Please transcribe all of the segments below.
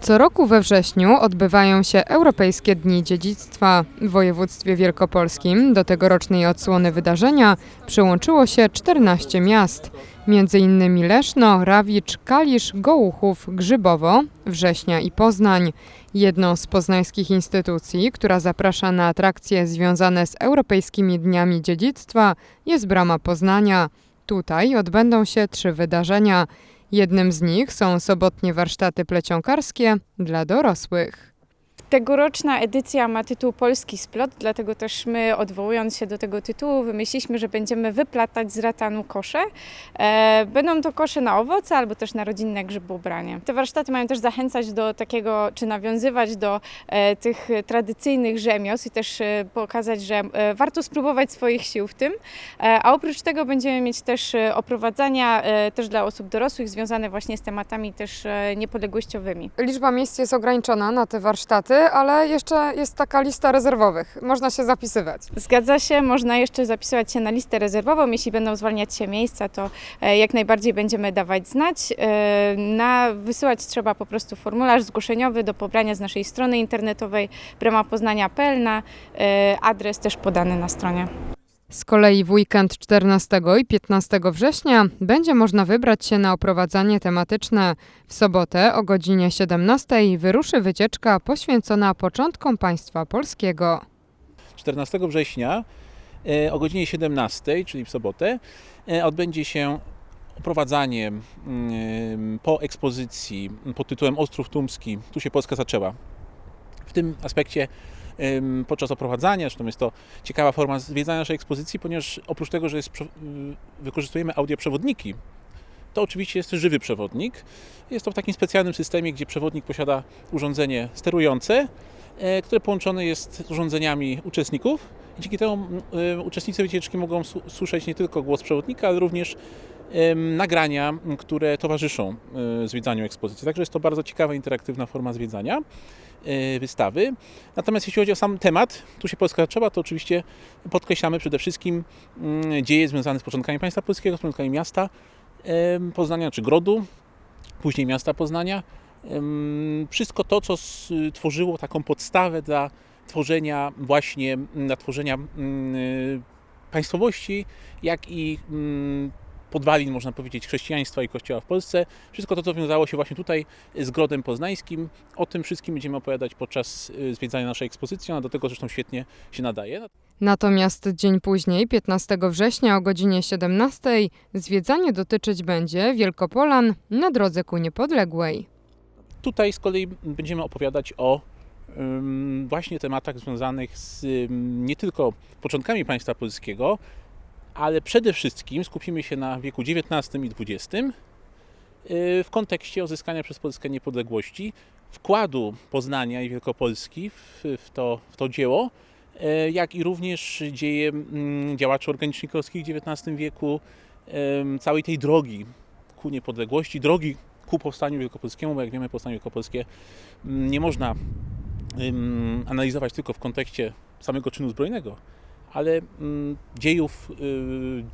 Co roku we wrześniu odbywają się Europejskie Dni Dziedzictwa. W województwie wielkopolskim do tegorocznej odsłony wydarzenia przyłączyło się 14 miast, innymi Leszno, Rawicz, Kalisz, Gołuchów, Grzybowo, Września i Poznań. Jedną z poznańskich instytucji, która zaprasza na atrakcje związane z Europejskimi Dniami Dziedzictwa jest Brama Poznania. Tutaj odbędą się trzy wydarzenia. Jednym z nich są sobotnie warsztaty plecionkarskie dla dorosłych. Tegoroczna edycja ma tytuł Polski Splot, dlatego też my, odwołując się do tego tytułu, wymyśliliśmy, że będziemy wyplatać z ratanu kosze. E, będą to kosze na owoce albo też na rodzinne grzyboobranie. Te warsztaty mają też zachęcać do takiego, czy nawiązywać do e, tych tradycyjnych rzemiosł i też e, pokazać, że warto spróbować swoich sił w tym. A oprócz tego będziemy mieć też oprowadzania też dla osób dorosłych związane właśnie z tematami też niepodległościowymi. Liczba miejsc jest ograniczona na te warsztaty, ale jeszcze jest taka lista rezerwowych. Można się zapisywać. Zgadza się, można jeszcze zapisywać się na listę rezerwową. Jeśli będą zwalniać się miejsca, to e, jak najbardziej będziemy dawać znać. E, Na, wysyłać trzeba po prostu formularz zgłoszeniowy do pobrania z naszej strony internetowej bramapoznania.pl na e, adres też podany na stronie. Z kolei w weekend 14 i 15 września będzie można wybrać się na oprowadzanie tematyczne. W sobotę o godzinie 17 wyruszy wycieczka poświęcona początkom państwa polskiego. 14 września e, o godzinie 17, czyli w sobotę, e, odbędzie się oprowadzanie mm, po ekspozycji pod tytułem Ostrów Tumski. Tu się Polska zaczęła. W tym aspekcie podczas oprowadzania, zresztą jest to ciekawa forma zwiedzania naszej ekspozycji, ponieważ oprócz tego, że jest, y, wykorzystujemy audioprzewodniki, to oczywiście jest żywy przewodnik. Jest to w takim specjalnym systemie, gdzie przewodnik posiada urządzenie sterujące, e, które połączone jest z urządzeniami uczestników. Dzięki temu m, e, uczestnicy wycieczki mogą słyszeć nie tylko głos przewodnika, ale również nagrania, które towarzyszą e, zwiedzaniu ekspozycji. Także jest to bardzo ciekawa, interaktywna forma zwiedzania e, wystawy. Natomiast jeśli chodzi o sam temat, tu się Polska zaczęła, to oczywiście podkreślamy przede wszystkim mm, dzieje związane z początkami państwa polskiego, z początkami miasta Poznania czy Grodu, później miasta Poznania. Wszystko to, co stworzyło taką podstawę dla tworzenia właśnie, dla tworzenia mm, y, państwowości, jak i mm, podwalin, można powiedzieć, chrześcijaństwa i kościoła w Polsce. Wszystko to, co wiązało się właśnie tutaj z Grodem Poznańskim. O tym wszystkim będziemy opowiadać podczas y, zwiedzania naszej ekspozycji. Ona do tego zresztą świetnie się nadaje. Natomiast dzień później, 15 września o godzinie 17, zwiedzanie dotyczyć będzie Wielkopolan na drodze ku niepodległej. Tutaj z kolei będziemy opowiadać o właśnie tematach związanych z nie tylko początkami państwa polskiego, ale przede wszystkim skupimy się na wieku XIX i XX yy, w kontekście uzyskania przez Polskę niepodległości, wkładu Poznania i Wielkopolski w, w, to, w to dzieło, yy, jak i również dzieje mm, działaczy organicznikowskich w XIX wieku, całej tej drogi ku niepodległości, drogi ku powstaniu wielkopolskiemu, bo jak wiemy, powstanie wielkopolskie mm, nie można analizować tylko w kontekście samego czynu zbrojnego, ale ym, dziejów y,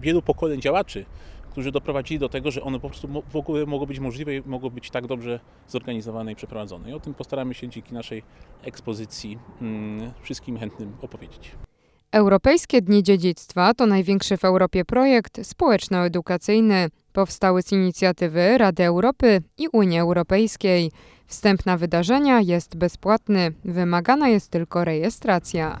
wielu pokoleń działaczy, którzy doprowadzili do tego, że one po prostu w ogóle mogą być możliwe i mogą być tak dobrze zorganizowane i przeprowadzone. I o tym postaramy się dzięki naszej ekspozycji ym, wszystkim chętnym opowiedzieć. Europejskie Dni Dziedzictwa to największy w Europie projekt społeczno-edukacyjny. Powstały z inicjatywy Rady Europy i Unii Europejskiej. Wstęp na wydarzenia jest bezpłatny, wymagana jest tylko rejestracja.